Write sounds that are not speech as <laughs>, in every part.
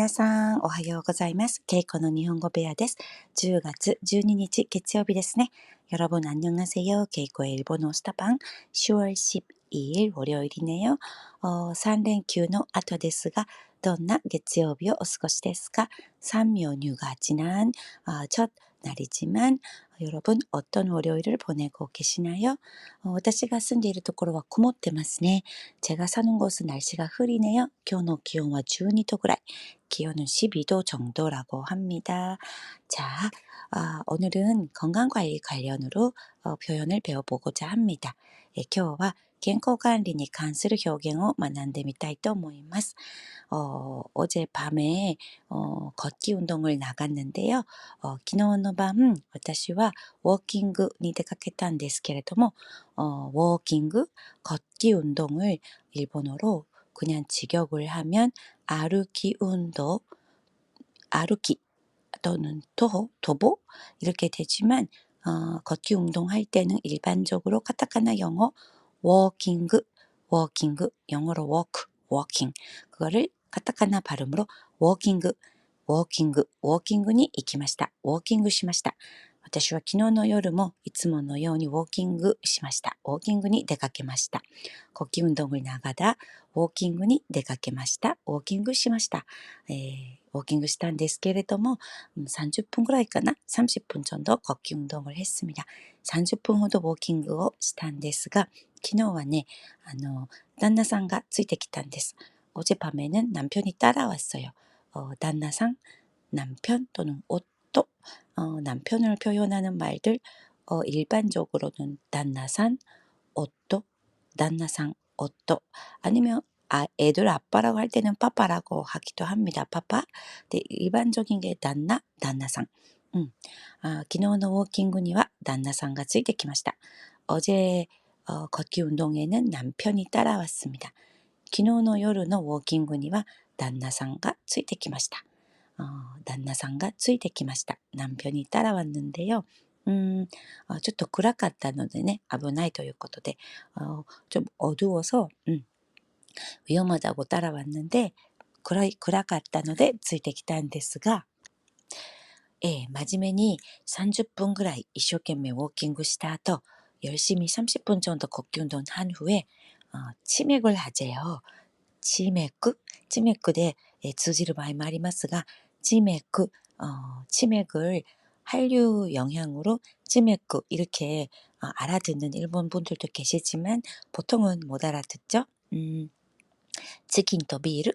皆さん、おはようございます。ケイコの日本語ベアです。10月12日月曜日ですね。 여러분 안녕하세요. 케이코의 일본어 스타방 10월 12일 월요일이네요. 어, 3連休の後ですが、どんな月曜日をお過ごしですか 3연휴가 지난 어, 첫 날이지만 여러분 어떤 월요일을 보내고 계시나요? 어, 私が住んでいるところは 曇ってますね. 제가 사는 곳은 날씨가 흐리네요. 今日の 기온은 12도 ぐらい. 기온은 12도 정도라고 합니다. 자, 아, 오늘은 건강관리 관련으로 어, 표현을 배워보고자 합니다. 예, 今日は健康管理に関する表現を学んでみたいと思います。 어, 어젯밤에 어, 걷기 운동을 나갔는데요. 어, 昨日の晩、私は ウォーキングに出かけたんですけれども、어, 워킹, 걷기 운동을 일본어로 그냥 직역을 하면 아르키 운동, 아르키 또는 도, 도보 이렇게 되지만 어, 걷기 운동할 때는 일반적으로 카타카나 영어 워킹, 워킹, 영어로 워크, 워킹 그거를 카타카나 발음으로 워킹, 워킹, 워킹に行きました。ウォーキングしました。 私は昨日の夜もいつものようにウォーキングしました。ウォーキングに出かけました。呼吸運動をながらウォーキングに出かけました。ウォーキングしました。えーウォーキングしたんですけれども、음, 30분ぐらいかな ?30분 정도 걷기 운동을 했습니다. 30분ほどウォーキングをしたんですが、昨日はね、あの、旦那さんがついてきたんです。 어젯밤에는 남편이 따라왔어요. 어, 단나상, 남편 또는 옷도, 어, 남편을 표현하는 말들, 어, 일반적으로는 단나산, 옷도, 단나상, 옷도, 아니면 아, 애들 아빠라고 할 때는 빠빠라고 하기도 합니다. 빠빠. 근데 일반적인 게 단나, 단나상. 음. 아, 昨日のウォーキングには旦那さんがついてきました。 어제 어, 걷기 운동에는 남편이 따라왔습니다. 昨日の夜のウォーキングには旦那さんがついてきました。 어, 旦那さんがついてきました。 남편이 따라왔는데요. 음, 어, ちょっと暗かったのでね、危ないということで、 어, 좀 어두워서 음, 위험하다고 따라왔는데, 暗い、暗かったのでついてきたんですが、ええ、真面目に30分ぐらい一生懸命ウォーキングした後、 열심히 30분 정도 걷기 운동 한 후에 어, 치맥을 하재요. 치맥, 치맥에 예, 通じる場合もありますが、 치맥, 어, 치맥을 한류 영향으로 치맥 이렇게 어, 알아듣는 일본 분들도 계시지만 보통은 못 알아듣죠. 음, 치킨 또 비르,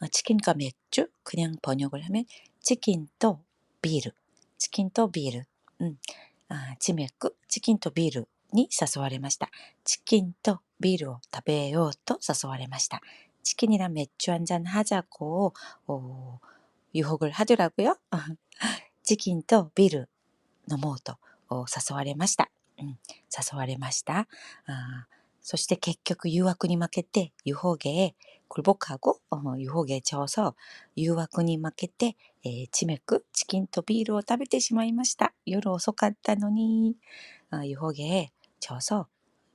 어, 치킨과 맥주 그냥 번역을 하면 치킨 또 비르, 치킨 또 비르. 음, 아, 치맥, 치킨 또 비르. に誘われました。チキンとビールを食べようと誘われました。 치킨이랑 맥주 한잔 하자고 어, 유혹을 하더라고요. <laughs> 치킨 또 비르 飲もうと어誘われました。うん、誘われました。あそして結局誘惑に負けて유혹에 굴복하고 어, 유혹에 져서誘惑に負けて、えー、チメクチキンとビールを食べてしまいました。夜遅かったのに、아, 유혹에 져서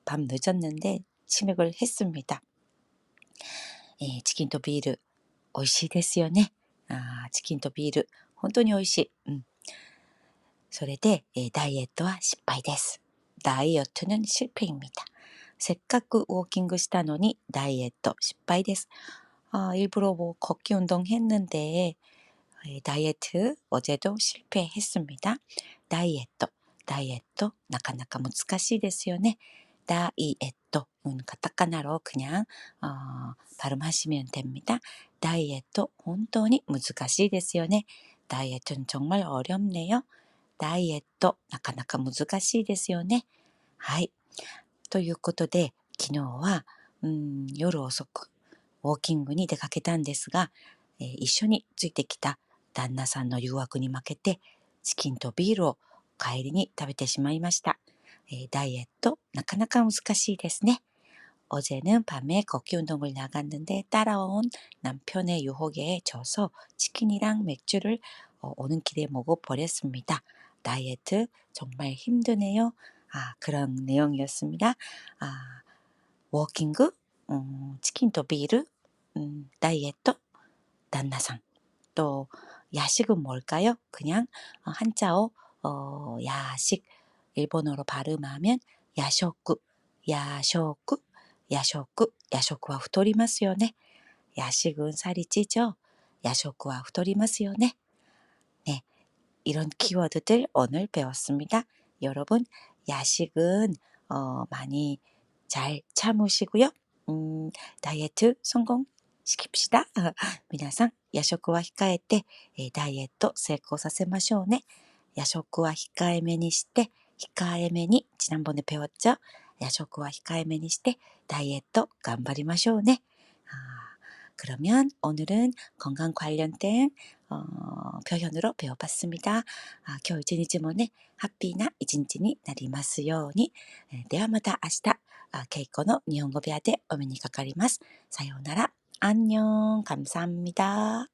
밤 늦었는데 치맥을 했습니다. 예, 치킨 또 비ール 美味しいですよね。 あチキンとビール本当に美味しい。うん。それで、えーダイエットは失敗です。ダイエット는 실패입니다. せっかくウォーキングしたのにダイエット失敗です。아, 일부러 뭐 걷기 운동 했는데 예, 다이어트 어제도 실패했습니다. 다이어트, 다이어트 なかなか難しいですよね. 다이어트, 음, 카타카나로 그냥 어, 발음하시면 됩니다. 다이어트 本当に難しいですよね. 다이어트는 정말 어렵네요. 다이어트 なかなか難しいですよね. はい。ということで、昨日は、うん、夜遅くウォーキングに出かけたんですが、えー一緒についてきた旦那さんの誘惑に負けて、チキンとビールを帰りに食べてしまいました。えーダイエット、なかなか難しいですね。 어제는 밤에 걷기 운동을 나갔는데 따라온 남편의 유혹에 져서 치킨이랑 맥주를 어, 오는 길에 먹어버렸습니다. 다이어트 정말 힘드네요. 아, 그런 내용이었습니다. 아, 워킹, 음, 치킨 또 비르, 음, 다이어트, 단나상. 또 야식은 뭘까요? 그냥 어, 한자어 어, 야식 일본어로 발음하면 야쇼쿠, 야쇼쿠, 야쇼쿠, 야쇼쿠와 太りますよね. 야식은 살이 찌죠. 야쇼쿠와 太りますよね. 네, 이런 키워드들 오늘 배웠습니다. 여러분 야식은 어, 많이 잘 참으시고요. 음, 다이어트 성공시킵시다. <laughs> 皆さん、夜食は控えて、えーダイエット成功させましょうね。夜食は控えめにして、控えめに、지난번에배웠죠 夜食は控えめにして、ダイエット頑張りましょうね。아, 그러면 오늘은 건강 관련된 어, 표현으로 배워봤습니다. 아, 今日一日もね、ハッピーな一日になりますように。えーではまた明日、あケイコの日本語部屋でお目にかかります。さようなら。 안녕. 감사합니다.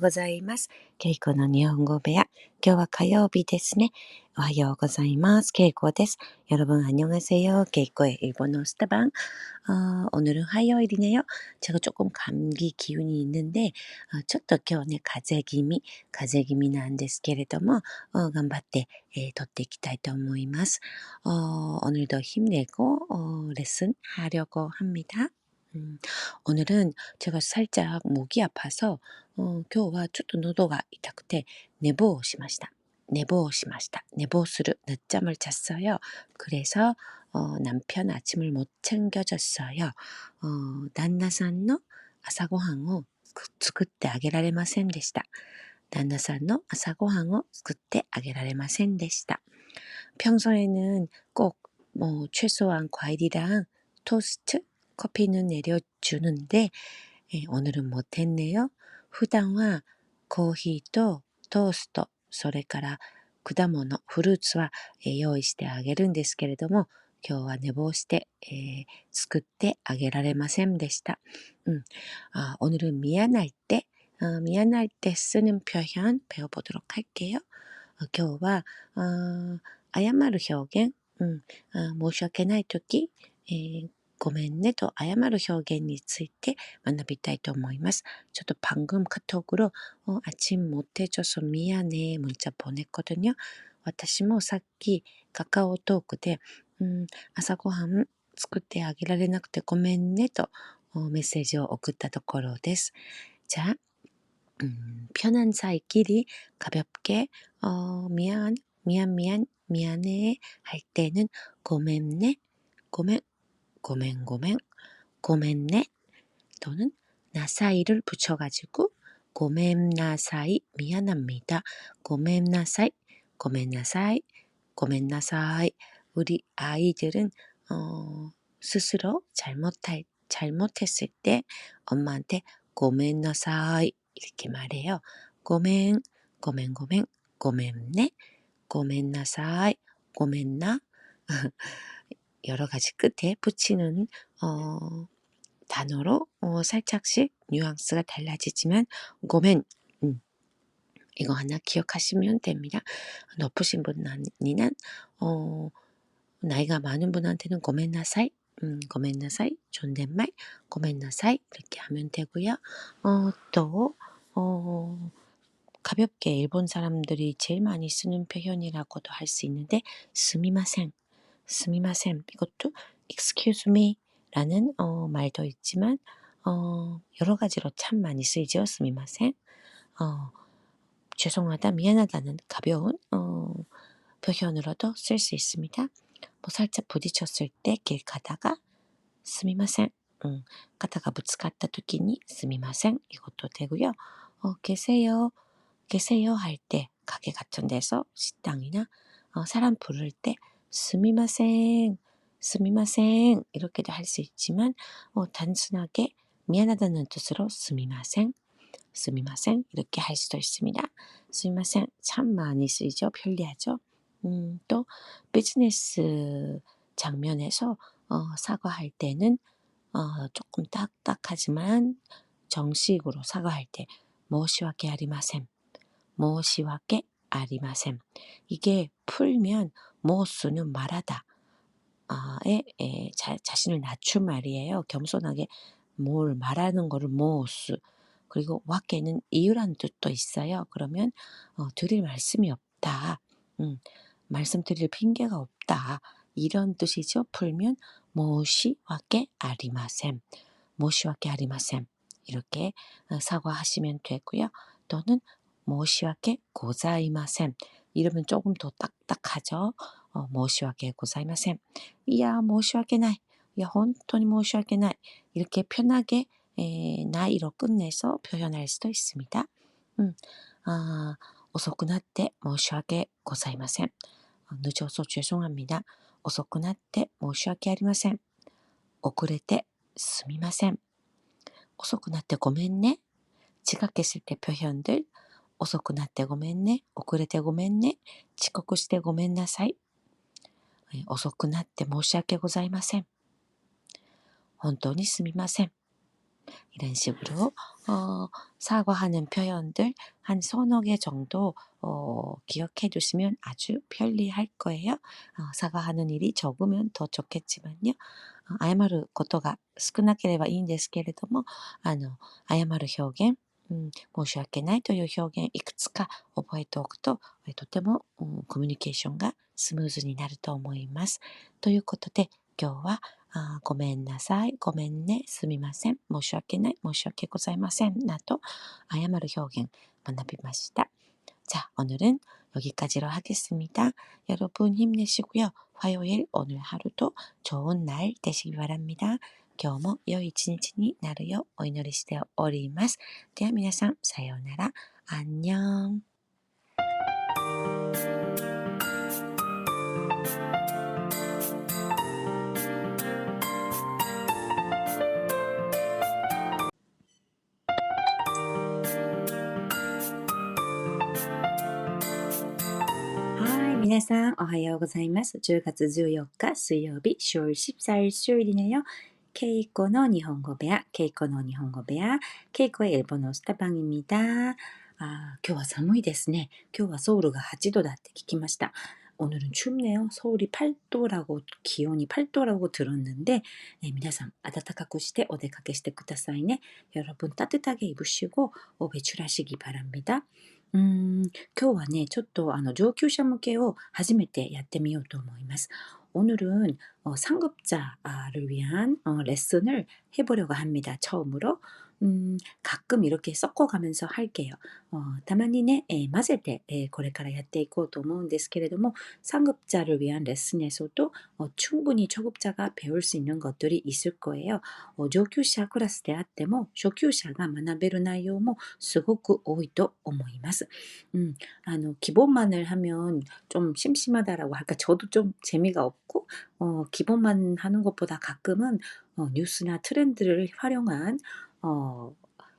ございます。ケイコの日本語部屋。今日は火曜日ですね。おはようございます。ケイコです。 여러분 안녕하세요. 케이코의 일본어 스타방. 어, 오늘은 화요일이네요. 제가 조금 감기 기운이 있는데 어, ちょっと今日ね風邪気味風邪気味なんですけれども어頑張ってえー撮っていきたいと思います어 오늘도 힘내고 어 레슨 하려고 합니다. 음, 오늘은 제가 살짝 목이 아파서 어, 今日はちょっと喉が痛くて寝坊をしました. 내보시마시다. 내보스를 늦잠을 잤어요. 그래서 어, 남편 아침을 못 챙겨줬어요. 어, 난나산노 아사고항を 作ってあげられませんでした. 난나산노 아사고항を 作ってあげられませんでした. 평소에는 꼭 뭐 최소한 과일이랑 토스트, 커피는 내려주는데 예, 오늘은 못했네요. 후당화, 코히또, 토스트, それから果物、フルーツは、えー用意してあげるんですけれども、今日は寝坊して、えー作ってあげられませんでした。음, 아, 오늘은 미안할 때, 어, 미안할 때 쓰는 표현 배워보도록 할게요. 어, 今日は、어, 謝る表現、うん、あ申し訳ないとき、えー ごめんねと謝る表現について学びたいと思います。ちょっと방금 카톡으로 어, 아침 못해줘서 미안해 문자 보냈거든요. 私もさっきカカオトークで、うん、朝ごはん作ってあげられなくてごめんねと어メッセージを送ったところです. 자, 음, 편한 사이끼리 가볍게 어, 미안, 미안, 미안, 미안해 할 때는 고맙네, 고멘, 고멘, 고멘, 고멘네 또는 나사이를 붙여가지고 고멘나사이 미안합니다. 고멘나사이, 고멘나사이, 고멘나사이 우리 아이들은 어, 스스로 잘못할 잘못했을 때 엄마한테 고멘나사이 이렇게 말해요. 고멘, 고멘, 고멘, 고멘네, 고멘나사이, 고멘나 <laughs> 여러 가지 끝에 붙이는 어, 단어로 어, 살짝씩 뉘앙스가 달라지지만 고멘 음, 이거 하나 기억하시면 됩니다. 높으신 분 아니는 어, 나이가 많은 분한테는 고멘나사이 음, 고멘나사이 존댓말 고멘나사이 이렇게 하면 되고요. 어, 또 어, 가볍게 일본 사람들이 제일 많이 쓰는 표현이라고도 할 수 있는데 스미마센 스미마셈 이것도 excuse me 라는 어, 말도 있지만 어, 여러 가지로 참 많이 쓰이죠. 스미마셈 어, 죄송하다 미안하다는 가벼운 어, 표현으로도 쓸 수 있습니다. 뭐 살짝 부딪혔을 때 길 가다가 스미마셈 응, 가다가 부츠갔다 토끼니 스미마셈 이것도 되고요. 어, 계세요 계세요 할 때 가게 같은 데서 식당이나 어, 사람 부를 때 스미마생 스미마생 이렇게도 할 수 있지만 어, 단순하게 미안하다는 뜻으로 스미마생 스미마생 이렇게 할 수도 있습니다. 스미마생 참 많이 쓰이죠. 편리하죠. 음, 또 비즈니스 장면에서 어, 사과할 때는 어, 조금 딱딱하지만 정식으로 사과할 때 모시와케 아리마셈, 모시와케 아리마셈. 이게 풀면 모수는 말하다. 에, 에, 자, 자신을 낮춘 말이에요. 겸손하게 뭘 말하는 거를 모스. 그리고 와케는 이유라는 뜻도 있어요. 그러면 어, 드릴 말씀이 없다. 음, 말씀 드릴 핑계가 없다. 이런 뜻이죠. 풀면 모시 와케 아리마셈. 모시 와케 아리마셈. 이렇게 어, 사과하시면 되고요. 또는 모시 와케 고자이마셈. 이러면 조금 더 딱딱하죠. 어, 모시 와케 고자이마셈. 이야, 申し訳ない. 야, 本当に申し訳ない. 이렇게 편하게 에, 나이로 끝내서 표현할 수도 있습니다. 음, 아, 遅くなって申し訳ございません. 어, 늦어서 죄송합니다. 遅くなって申し訳ありません.遅れてすみません. 遅くなってごめんね. 지각했을 때 표현들 遅くなってごめんね. 遅れてごめんね. 遅刻してごめんなさい.遅くなって申し訳ございません. 本当にすみません. 이런 식으로 어, 사과하는 표현들 한 서너 개 정도 어, 기억해 두시면 아주 편리할 거예요. 어, 사과하는 일이 적으면 더 좋겠지만요. 어, 謝ることが少なければいいんですけれども、あの、謝る表現、 うん、申し訳ないという表現いくつか覚えておくと、とても、うん、コミュニケーションがスムーズになると思います。ということで、今日はあごめんなさい、ごめんね、すみません、申し訳ない、申し訳ございませんなど謝る表現学びました。 자, 오늘은 여기까지로 하겠습니다. 여러분 힘내시고요. 화요일 오늘 하루도 좋은 날 되시기 바랍니다. 今日も良い一日になるようお祈りしております。では皆さん、さようなら。アンニョン。皆さん、おはようございます。10月14日水曜日、ショーシプサイシューリネよ。케이코의 일본어 배야, 케이코의 일본어 배야, 케이코의 일본어 스타방입니다. 아, 今日は寒いですね.今日はソウルが8度だって聞きました. 오늘은 춥네요. 서울이 8도라고 기온이 8도라고 들었는데 네, 皆さん暖かくしてお出かけしてくださいね. 여러분 따뜻하게 입으시고 외출하시기 바랍니다. うーん、今日はね、ちょっとあの上級者向けを初めてやってみようと思います。 오늘은어상급자를 위한어레슨을 해보려고 합니다 처음으로 음, 가끔 이렇게 섞어가면서 할게요. 어, 다만이네, 에, 맞을て 에, これからやっていこうと思うんですけれども, 상급자를 위한 레슨에서도 어, 충분히 초급자가 배울 수 있는 것들이 있을 거예요. 어, 上級者 클래스 であっても, 初級者が 学べる内容もすごく多いと思います. 음, 아, 기본만을 하면 좀 심심하다라고 할까? 저도 좀 재미가 없고, 어, 기본만 하는 것보다 가끔은 어, 뉴스나 트렌드를 활용한 어,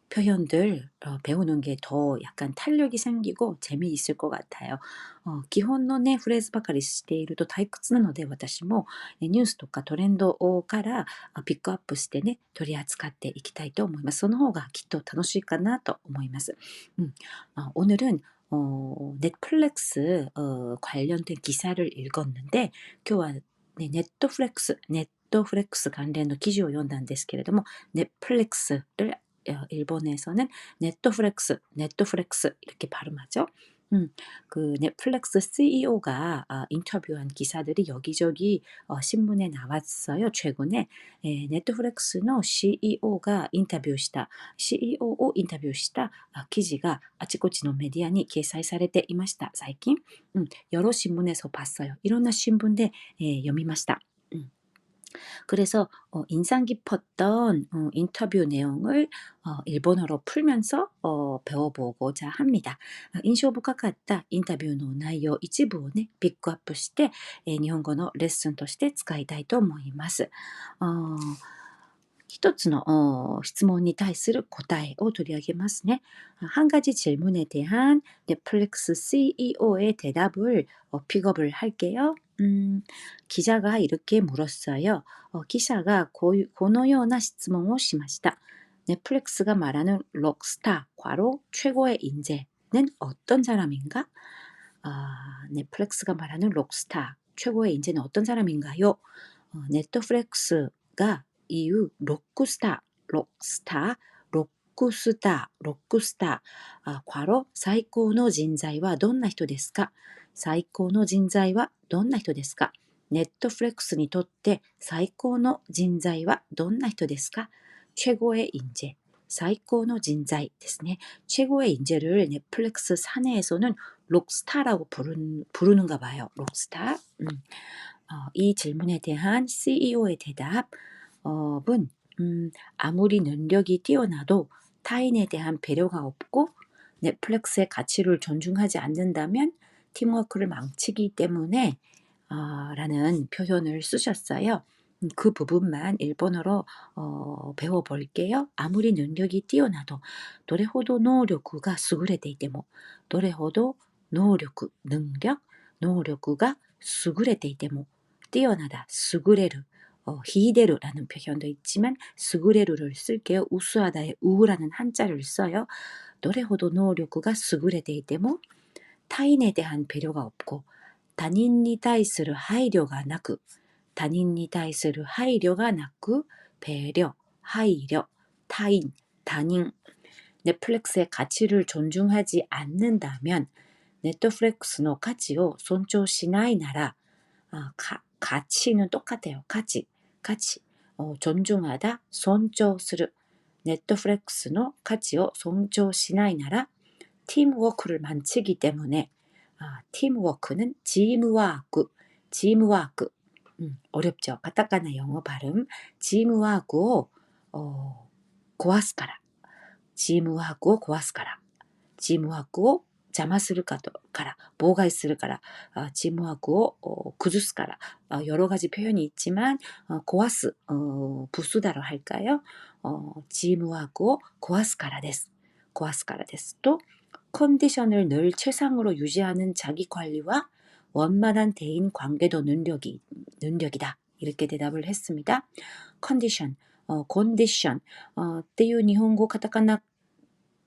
표현들 어, 배우는 게 더 약간 탄력이 생기고 재미있을 것 같아요. 어, 基本のね、フレーズばかり知っていると退屈なので私もニュースとかトレンドからピックアップしてね、取り扱っていきたいと思います。その方がきっと楽しいかなと思います。うん、 어, 넷플릭스 어, 관련된 기사를 읽었는데 今日は 네, 넷플 릭스, 넷플릭스 관련된 기사를 読んだんですけれども 넷플릭스를 일본에서는 넷플릭스, 넷플릭스 이렇게 발음하죠. 음, 그 넷플릭스 CEO가 어, 인터뷰한 기사들이 여기저기 어, 신문에 나왔어요. 최근에 에, 넷플릭스의 CEO가 인터뷰した CEO 인터뷰した 어, 기지가 아치코치의 메디아에 掲載されていました.最近 음, 여러 신문에서 봤어요. 이런 신문에 에, 読みました. 그래서 어, 인상 깊었던 어, 인터뷰 내용을 어, 일본어로 풀면서 어, 배워보고자 합니다. 아, 인쇼深かった 인터뷰의 내용 일부を ピックアップして 일본어 레슨 として使いたいと思います. 어, 一つの質問に対する答えを取り上げますね。한 가지 질문에 대한 넷플릭스 CEO의 대답을 픽업을 할게요. 음, 기자가 이렇게 물었어요. 어, 기자가 고, 고노요나質問をしました. 넷플릭스가 말하는 록스타, 과로 최고의 인재는 어떤 사람인가? 아, 넷플릭스가 말하는 록스타, 최고의 인재는 어떤 사람인가요? 어, 넷플릭스가 이유 록스타, 록스타, 록스타, 록스타, 아, 과로 最高の人材はどんな人ですか 最高の人材はどんな人ですかネットフレックスにとって最高の人材はどんな人ですか 최고의 인재, 最高の人材ですね. 최고의 인재를 넷플릭스 사내에서는 록스타라고 부른, 부르는가 봐요. 록스타. 음. 어, 이 질문에 대한 CEO의 대답은 음, 아무리 능력이 뛰어나도 타인에 대한 배려가 없고 넷플릭스의 가치를 존중하지 않는다면 팀워크를 망치기 때문에 어, 라는 표현을 쓰셨어요. 음, 그 부분만 일본어로 어, 배워볼게요. 아무리 능력이 뛰어나도 どれほど能力が優れていてもどれほど能力 능력 能力が優れていても 뛰어나다 優れる 어, 히데르라는 표현도 있지만 優れる를 쓸게요. 우수하다의 우라는 한자를 써요. どれほど能力が優れていても 타인에 대한 배려가 없고 他人に対する配慮がなく他人に対する配慮がなく배려, 하이려, 타인, 단인 넷플릭스의 가치를 존중하지 않는다면 넷플릭스의 가치를 존중しないなら 아, 가, 가치는 똑같아요. 가치, 가치 어, 존중하다, 존중する 넷플릭스의 가치를 존중しないなら 팀워크를 만치기 때문에 아, 팀워크는 지무와구, 지무와구. 음, 어렵죠. 가타카나 영어 발음. 지무하고 어, 고아스카라. 지무하고 고아스카라. 지무하고 자마스르카라. 뭐가 있을 까라. 아, 지무하고 어, 구주스카라. 어, 여러 가지 표현이 있지만 어, 고아스 어, 부수다로 할까요? 어, 지무하고 고아스카라 데스. 고아스카라 데스 또 컨디션을 늘 최상으로 유지하는 자기 관리와 원만한 대인 관계도 능력이, 능력이다. 이렇게 대답을 했습니다. 컨디션, 어, 컨디션, 어, っていう日本語 카타카나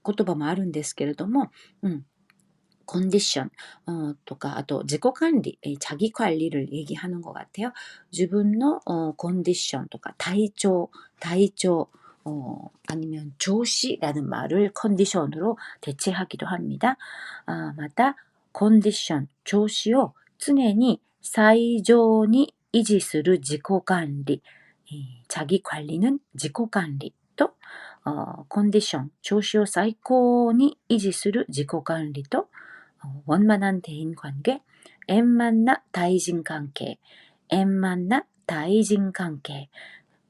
言葉もあるんですけれども、 음, 컨디션 어, とかあと自己管理 자기 관리를 얘기하는 것 같아요. 自分の 어, 컨디션 とか体調体調 어, 아니면 조시라는 말을 컨디션으로 대체하기도 합니다. 아, 마다 컨디션, 조시요 常に最上に維持する自己管理 자기 관리는 自己管理 또 어, 컨디션, 조시요 最高に維持する自己管理또 어, 원만한 대인 관계, 엠만나 다이진 관계, 엠만나 다이진 관계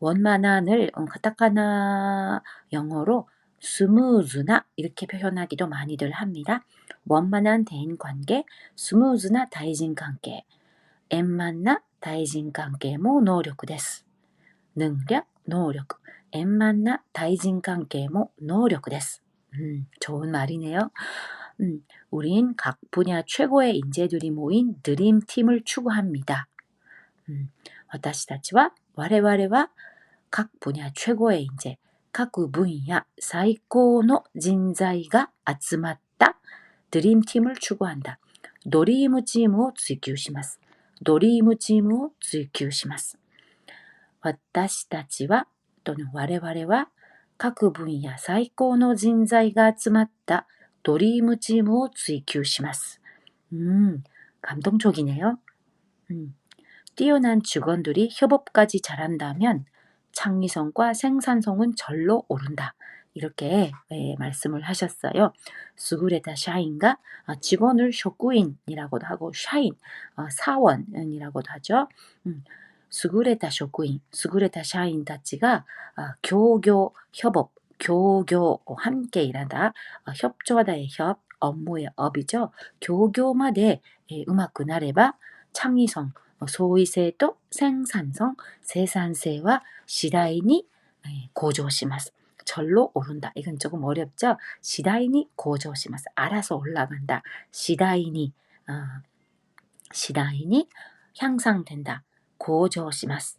원만한을 어, 카타카나 영어로 스무즈나 이렇게 표현하기도 많이들 합니다. 원만한 대인 관계, 스무즈나 다이진 관계, 엠만나 다이진 관계も 노력です. 능력, 노력. 엠만나 다이진 관계も 노력です. 음, 좋은 말이네요. 음, 우린 각 분야 최고의 인재들이 모인 드림팀을 추구합니다. 음, 私たちは 我々は各分野최고의 인재、各分野最高の人材が集まったドリームチームを추구한다ドリームチームを追求します。ドリームチームを追求します。私たちは、との我々は、各分野最高の人材が集まったドリームチームを追求します。うん、감동적이네요 음, 뛰어난 직원들이 협업까지 잘한다면 창의성과 생산성은 절로 오른다. 이렇게 예, 말씀을 하셨어요. 수구레다 샤인가 아, 직원을 쇼구인이라고도 하고 샤인 아, 사원이라고도 하죠. 음, 수구레다 쇼구인, 수구레다 샤인 다치가 아, 교교 협업, 교교 함께 일하다, 아, 협조하다의 협, 업무의 업이죠. 교교마대 예, 음악 나래바 창의성, 創意性と生産성 생산성과 次第に 고조します. 절로 오른다. 이건 조금 어렵죠? 次第に 고조します. 알아서 올라간다. 次第に, 어, 次第に 향상된다. 고조시마스.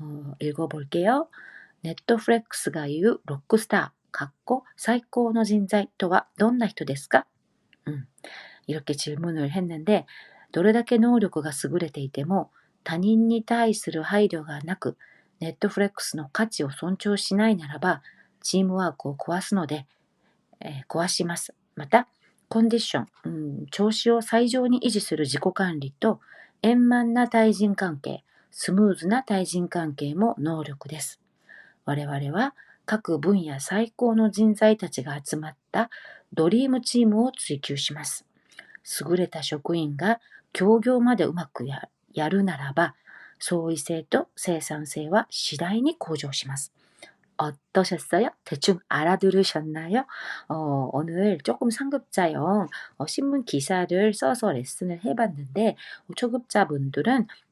어, 읽어볼게요. 넷플릭스가言う 록스타, 갖고 最高の人材とはどんな人ですか? 음, 이렇게 질문을 했는데 どれだけ能力が優れていても他人に対する配慮がなくネットフレックスの価値を尊重しないならばチームワークを壊すので、えー壊します。また、コンディション、うん、調子を最上に維持する自己管理と円満な対人関係、 スムーズな対人関係も能力です。我々は各分野最高の人材たちが集まったドリームチームを追求します。優れた職員が協業までうまくややるならば、創意性と生産性は次第に向上します。 어떠셨어요? 대충 알아들으셨나요? 어, 오늘 조금 상급자형 어, 신문 기사를 써서 레슨을 해봤는데 어, 초급자분들은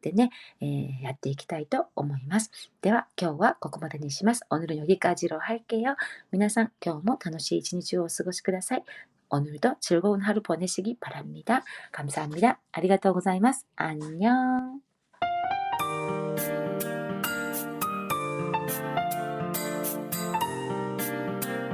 てね、えーやっていきたいと思います。では今日はここまでにします。오늘은여기까지로할게요。皆さん今日も楽しい一日をお過ごしください。오늘도즐거운하루보내시기바랍니다감사합니다。ありがとうございます。 안녕